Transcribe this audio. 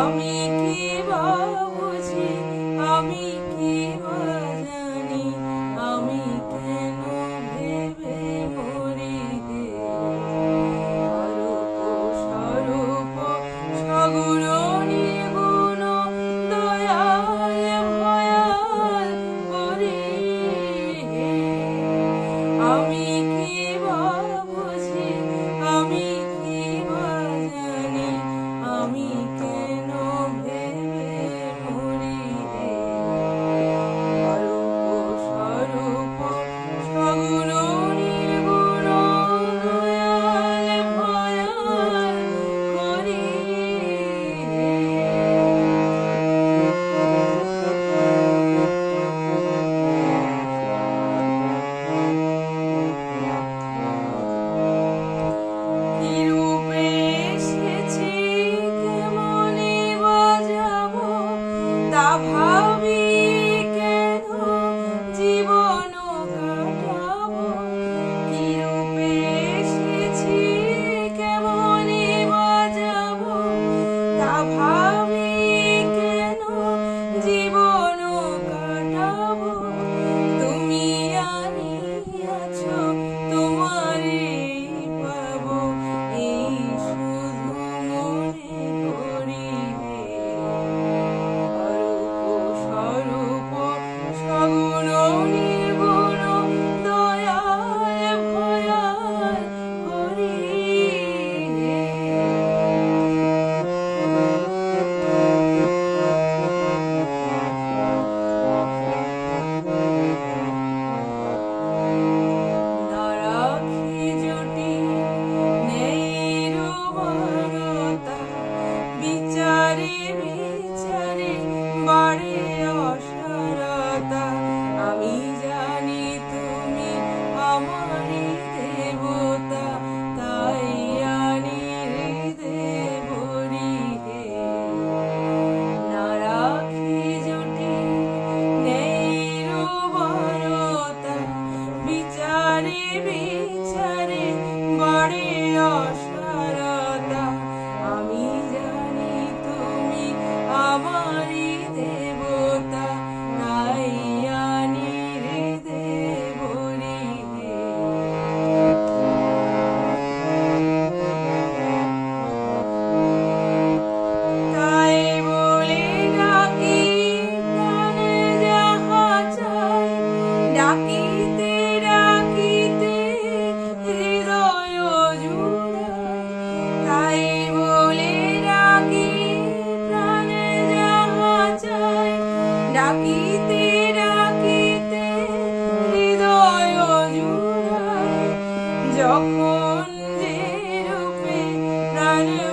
আমি কি বুঝি, আমি কি জানি, আমি কেন ভেবে মরি স্বরূপ স্বরূপ সগুর নিগুণ দয়াল, ভয়াল করি আমি Baby. জানে